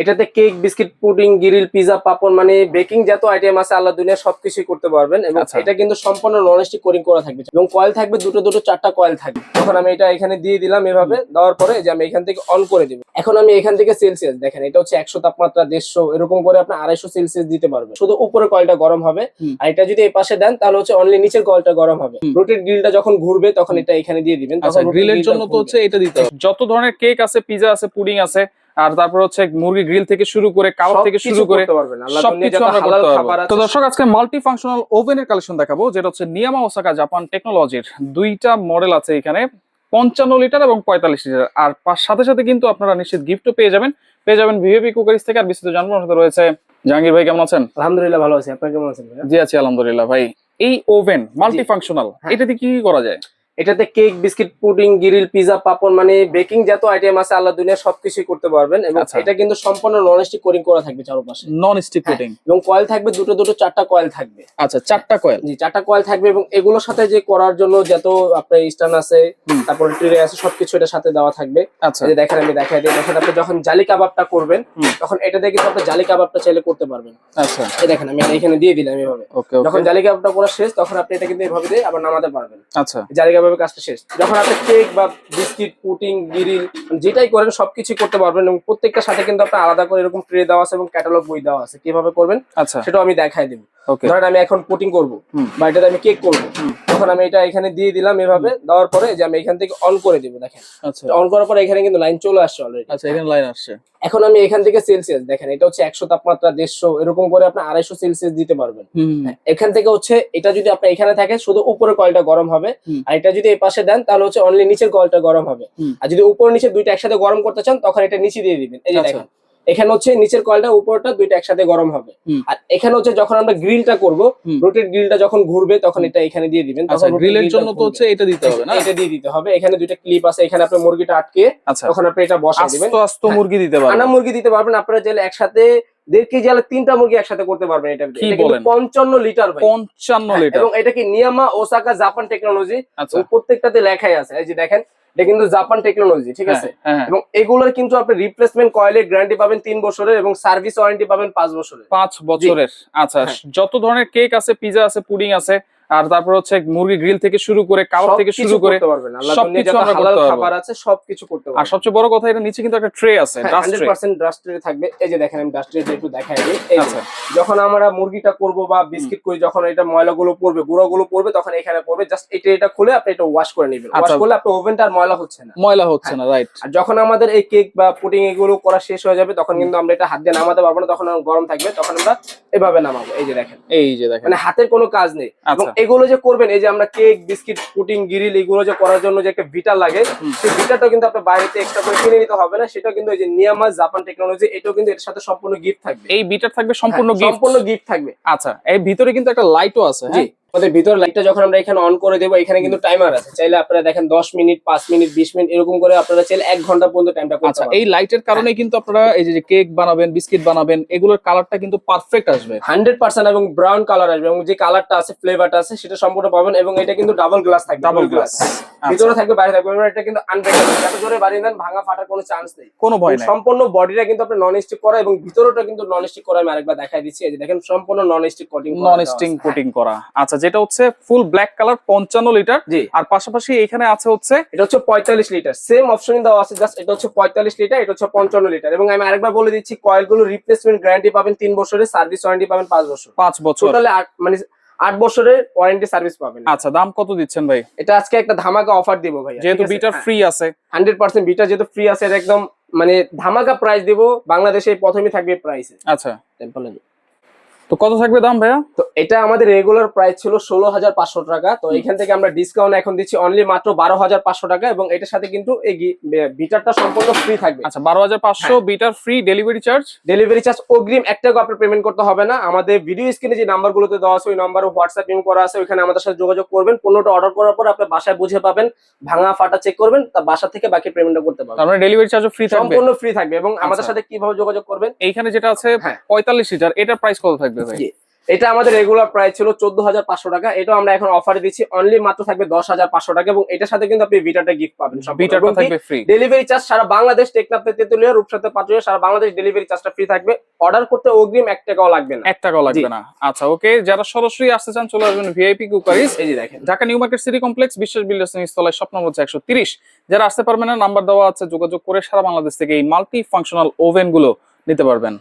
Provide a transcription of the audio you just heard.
এটাতে cake biscuit pudding grill pizza papad মানে baking যত আইটেম আছে আল্লাহ দুনিয়া সবকিছুই করতে পারবেন এবং আচ্ছা। এটা কিন্তু সম্পূর্ণ ননস্টিক কোরিং করা থাকবে। এবং কয়েল থাকবে দুটো দুটো চারটা কয়েল থাকবে। তখন আমি এটা এখানে দিয়ে দিলাম এভাবে দেওয়ার পরে যে আমি এখান থেকে অন করে দিব। এখন আমি এখান থেকে সেলসিয়াস দেখেন এটা হচ্ছে একশো তাপমাত্রা দেড়শো এরকম করে আপনি আড়াইশো সেলসিয়াস দিতে পারবেন। শুধু উপরে কয়েলটা গরম হবে আর এটা যদি এই পাশে দেন তাহলে হচ্ছে অনলি নিচের কয়েলটা গরম হবে। রোটেট গ্রিলটা যখন ঘুরবে তখন এটা এখানে দিয়ে দিবেন। আচ্ছা গ্রিলের জন্য তো হচ্ছে এটা দিতে হবে। যত ধরনের কেক আছে পিজা আছে পুডিং আছে আর তারপর হচ্ছে মুরগি গ্রিল থেকে শুরু করে কাবাব থেকে শুরু করে সবকিছু আমরা করতে পারব। তো দর্শক আজকে মাল্টি ফাংশনাল ওভেনের কালেকশন দেখাবো যেটা হচ্ছে নিয়ামা ওসাকা জাপান টেকনোলজির দুইটা মডেল আছে এখানে পঞ্চান্ন লিটার এবং পঁয়তাল্লিশ লিটার আর সাথে সাথে কিন্তু আপনারা নিশ্চিত গিফটও পেয়ে যাবেন পেয়ে যাবেন ভিভিপি কুকারিজ থেকে আর বিস্তারিত জানব সাথে রয়েছে জাহাঙ্গীর ভাই কেমন আছেন? আলহামদুলিল্লাহ ভালো আছি আপনার কেমন আছেন জি আছি আলহামদুলিল্লাহ ভাই। এই ওভেন মাল্টি ফাংশনাল। এটাতে কি কি করা যায়? এটাতে cake biscuit pudding grill pizza papad মানে বেকিং যত আইটেম আছে আল্লাহ দুনিয়া সবকিছুই করতে পারবেন এবং আচ্ছা। এটা কিন্তু সম্পূর্ণ ননস্টিক কোরিং করা থাকবে চারপাশে। Non stick. কোটিং এবং কয়েল থাকবে দুটো দুটো চারটা কয়েল থাকবে। আচ্ছা চারটা কয়েল জি চারটা কয়েল থাকবে এবং এগুলোর সাথে যে করার জন্য যত আপনার স্টান আছে। তারপরে ট্রে আছে সবকিছু এটার সাথে দেওয়া থাকবে। আচ্ছা। এই যে দেখেন আমি দেখাই দিই। দেখেন আপনি যখন জালি কাবাবটা করবেন তখন এটা দিয়ে কিন্তু আপনি জালি কাবাবটা চাইলে করতে পারবেন। আচ্ছা। এই দেখেন আমি এখানে দিয়ে দিলাম এভাবে। ওকে যখন জালি কাবাবটা করা শেষ তখন আপনি এটা কিন্তু এভাবে দিয়ে আবার নামাতে পারবেন। আচ্ছা। জালি কাবাবের কাজটা শেষ। যখন আপনি কেক বা বিস্কিট পুটিং গিরিল যেটাই করেন সবকিছু করতে পারবেন এবং প্রত্যেকটার সাথে কিন্তু আপনার আলাদা করে এরকম ট্রে দেওয়া আছে এবং ক্যাটালগ বই দেওয়া আছে। কীভাবে করবেন আচ্ছা। সেটাও আমি দেখাই দিব। ধরেন আমি এখন পুটিং করব বা এটাতে আমি কেক করব। তখন আমি এটা এখানে দিয়ে দিলাম এভাবে। দেওয়ার পরে যে আমি এখান থেকে অন করে দিব দেখেন। আচ্ছা। অন করার পরে এখানে কিন্তু লাইন চলে আসছে অলরেডি আচ্ছা এখানে লাইন আসছে। এখন আমি এখান থেকে সেলসিয়াস দেখেন এটা হচ্ছে একশো তাপমাত্রা দেড়শো এরকম করে আপনি আড়াইশো সেলসিয়াস দিতে পারবেন। এখান থেকে হচ্ছে এটা যদি আপনার এখানে থাকে শুধু উপরে কয়েলটা গরম হবে। আর এটা যদি এই পাশে দেন তাহলে হচ্ছে অনলি নিচের কয়েলটা গরম হবে। আর যদি উপর নিচে দুইটা একসাথে গরম করতে চান তখন এটা নিচে দিয়ে দিবেন। এই যে আচ্ছা। দেখেন এখানে হচ্ছে নিচের কয়েলটা উপরটা দুইটা একসাথে গরম হবে। আর এখানে হচ্ছে যখন আমরা গ্রিলটা করব। রোটেট গ্রিলটা যখন ঘুরবে তখন এটা এখানে দিয়ে দিবেন। আচ্ছা গ্রিলের জন্য তো হচ্ছে এটা দিতে হবে না? এটা দিয়ে দিতে হবে। এখানে দুইটা ক্লিপ আছে এখানে আপনি মুরগিটা আটকে আচ্ছা। তখন আপনি এটা বসাই দিবেন। আস্ত আস্ত মুরগি দিতে পারবেন। আনা মুরগি দিতে পারবেন আপনারা চাইলে একসাথে দেড় কেজি আলে তিনটা মুরগি একসাথে করতে পারবেন এটা? পঞ্চান্ন লিটার পঞ্চান্ন হ্যাঁ, লিটার। এবং এটা কি নিয়ামা ওসাকা জাপান টেকনোলজি? আচ্ছা। প্রত্যেকটাতে লেখাই আছে। এই যে দেখেন এটা কিন্তু জাপান টেকনোলজি ঠিক আছে? হ্যাঁ, হ্যাঁ। এবং এগুলোর কিন্তু আপনি রিপ্লেসমেন্ট কয়েলের গ্যারান্টি পাবেন তিন বছরের এবং সার্ভিস ওয়ারেন্টি পাবেন পাঁচ বছরের। পাঁচ বছরের। আচ্ছা হ্যাঁ। যত ধরনের কেক আছে পিজা আছে পুডিং আছে আর তারপর হচ্ছে মুরগি গ্রিল থেকে শুরু করে কাবাব থেকে শুরু করে করতে পারবেন আল্লাহ সবকিছু আমরা করতে পারব। খাবার আছে সবকিছু করতে আর সবচেয়ে বড় কথা এটা নিচে কিন্তু একটা ট্রে আছে ডাস্ট ট্রে পার্সেন্ট ডাস্ট থাকবে। এই যে দেখেন আমি ডাস্ট ট্রেটা একটু দেখাই দিই। এই আচ্ছা। যখন আমরা মুরগিটা করব বা বিস্কিট করি যখন এটা ময়লাগুলো পড়বে গুঁড়োগুলো পড়বে তখন এখানে পড়বে জাস্ট এটা এটা খুলে আপনি এটা ওয়াশ করে নেবেন। ওয়াশ আচ্ছা। করলে আপনার ওভেনটা আর ময়লা হচ্ছে না। ময়লা হচ্ছে না রাইট আর যখন আমাদের এই কেক বা পুডিং এগুলো করা শেষ হয়ে যাবে তখন কিন্তু আমরা এটা হাত দিয়ে নামাতে পারব না তখন গরম থাকবে তখন আমরা এভাবে নামাবো। এই যে দেখেন। এই যে দেখেন। মানে হাতের কোনো কাজ নেই। এগুলো যে করবেন এই যে আমরা কেক বিস্কিট পুটিং গিরিল এগুলো যে করার জন্য যে একটা ভিটার লাগে সেই ভিটারটা কিন্তু আপনার বাইরেতে এক্সট্রা করে কিনে নিতে হবে না সেটা কিন্তু এই যে নিয়ামা জাপান টেকনোলজি এটাও কিন্তু এর সাথে সম্পূর্ণ গিফট থাকবে। এই বিটার থাকবে সম্পূর্ণ হ্যাঁ, গিফট সম্পূর্ণ গিফট থাকবে। আচ্ছা এর ভিতরে কিন্তু একটা লাইটও আছে হ্যাঁ? আমাদের ভিতর লাইটটা যখন আমরা এখানে অন করে দেবো এখানে কিন্তু টাইমার আছে। চাইলে আপনারা দেখেন দশ মিনিট পাঁচ মিনিট বিশ মিনিট এরকম করে আপনারা চাইলে এক ঘণ্টা পর্যন্ত টাইমটা আচ্ছা এই লাইটের কারণে কিন্তু আপনারা এই যে কেক বানাবেন বিস্কিট বানাবেন এগুলোর কালারটা কিন্তু পারফেক্ট আসবে। হান্ড্রেড পার্সেন্ট এবং ব্রাউন কালার আসবে এবং যে কালারটা আছে ফ্লেভারটা আছে সেটা সম্পূর্ণ পাবেন এবং এটা কিন্তু ডাবল গ্লাস থাকবে। ডাবল গ্লাস ভিতরে থাকবে বাইরে থাকবে এটা কিন্তু আনব্রেকেবল যত জোরে বাড়িয়ে দেন ভাঙা ফাটার কোনো চান্স নেই। কোনো ভয় নাই। সম্পূর্ণ বডিটা কিন্তু আপনি নন স্টিক করা এবং ভিতরটা কিন্তু নন স্টিক করা আমি আরেকবার দেখাই দিচ্ছি। এই যে দেখেন সম্পূর্ণ non stick coating non stick coating করা। আচ্ছা যেটা হচ্ছে ফুল ব্ল্যাক কালার পঞ্চান্ন লিটার জি। আর পাশাপাশি এখানে আছে হচ্ছে এটা হচ্ছে পঁয়তাল্লিশ লিটার সেম অপশন দেওয়া আছে জাস্ট এটা হচ্ছে পঁয়তাল্লিশ লিটার এটা হচ্ছে পঞ্চান্ন লিটার এবং আমি আরেকবার বলে দিচ্ছি কয়েলগুলো রিপ্লেসমেন্ট গ্যারান্টি পাবেন তিন বছরের সার্ভিস ওয়ারেন্টি পাবেন পাঁচ বছর। পাঁচ বছর। টোটালি মানে আট বছরের ওয়ারেন্টি সার্ভিস পাবেন। আচ্ছা দাম কত দিচ্ছেন ভাই? এটা আজকে একটা ধামাকা অফার দিব ভাই যেহেতু বিটা ফ্রি আছে। হান্ড্রেড পার্সেন্ট বিটা যেহেতু ফ্রি আছে এটা একদম মানে ধামাকা প্রাইস দিব বাংলাদেশে প্রথমে থাকবে প্রাইস আচ্ছা। তো কত থাকবে দাম ভাইয়া? তো এটা আমাদের রেগুলার প্রাইস ছিল ষোলো হাজার পাঁচশো টাকা। তো এখান থেকে আমরা ডিসকাউন্ট এখন দিচ্ছি অনলি মাত্র বারো হাজার পাঁচশো টাকা এবং এটার সাথে কিন্তু এই বিটারটা সম্পূর্ণ ফ্রি থাকবে। আচ্ছা বারো হাজার পাঁচশো। Beater free delivery charge delivery charge অগ্রিম এক টাকা আপনার পেমেন্ট করতে হবে না। আমাদের ভিডিও স্ক্রিনে যে নাম্বারগুলোতে দেওয়া আছে ওই নাম্বারে হোয়াটসঅ্যাপ ইম করা আছে ওইখানে আমাদের সাথে যোগাযোগ করবেন। পণ্যটা অর্ডার করার পর আপনি বাসায় বুঝে পাবেন ভাঙা ফাটা চেক করবেন তা বাসা থেকে বাকি পেমেন্টটা করতে পারবেন। তার ডেলিভারি চার্জও ফ্রি থাকবে। সম্পূর্ণ ফ্রি থাকবে এবং আমাদের আচ্ছা। সাথে কীভাবে যোগাযোগ করবেন? এইখানে যেটা আছে হ্যাঁ। পঁয়তাল্লিশ লিটার এটার প্রাইস কত থাকবে? ভাই। এটা আমাদের রেগুলার প্রাইস ছিল চোদ্দ হাজার পাঁচশো টাকা। এটা আমরা এখন অফারে দিচ্ছি। অনলি মাত্র থাকবে দশ হাজার পাঁচশো টাকা এবং এটার সাথে কিন্তু আপনি ভিটাটা গিফট পাবেন বিটারটা থাকবে ফ্রি ডেলিভারি চার্জ সারা বাংলাদেশ টেকনাফতে তেতুলিয়া রূপসাতে পাটুরিয়া সারা বাংলাদেশ ডেলিভারি চার্জটা ফ্রি থাকবে। অর্ডার করতে অগ্রিম এক টাকাও লাগবে না। এক টাকাও লাগবে না। আচ্ছা ওকে যারা সরাসরি আসতে চান চলে আসবেন ভিআইপি কুকারিজ এই যে দেখেন। Dhaka new market city complex Biswas builders installer shop number হচ্ছে একশো তিরিশ। যারা আসতে পারবেন না নাম্বার দেওয়া আছে যোগাযোগ করে সারা বাংলাদেশ থেকে এই মাল্টি ফাংশনাল ওভেনগুলো নিতে পারবেন।